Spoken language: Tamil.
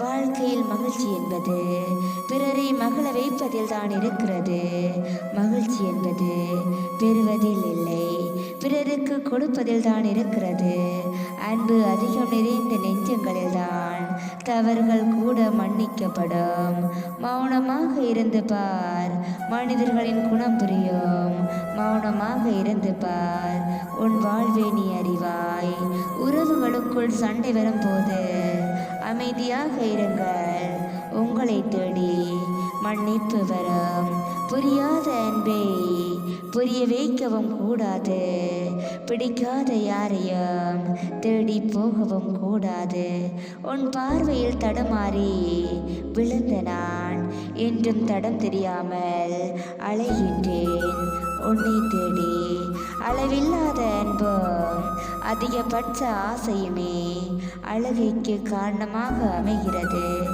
வாழ்க்கையில் மகிழ்ச்சி என்பது பிறரை மகள வைப்பதில் தான் இருக்கிறது. மகிழ்ச்சி என்பது பெறுவதில் இல்லை பிறருக்கு கொடுப்பதில் தான் இருக்கிறது. அன்பு அதிகம் நிறைந்த நெஞ்சங்களில் தான் தவறுகள் கூட மன்னிக்கப்படும். மௌனமாக இருந்து பார் மனிதர்களின் குணம் புரியும். மௌனமாக இருந்து பார் உன் வாழ்வே நீ அறிவாய். உறவுகளுக்குள் சண்டை வரும்போது அமைதியாக இருங்கள். உங்களை தேடி மன்னிப்பு வரும். புரியாத அன்பை புரிய வைக்கவும் கூடாது. பிடிக்காத யாரையும் தேடி போகவும் கூடாது. உன் பார்வையில் தடுமாறி விழுந்த நான் என்றும் தடம் தெரியாமல் அலைகின்றேன். உன்னை தேடி அளவில்லாத அன்பும் அதிகபட்ச ஆசையுமே அழுகைக்கு காரணமாக அமைகிறது.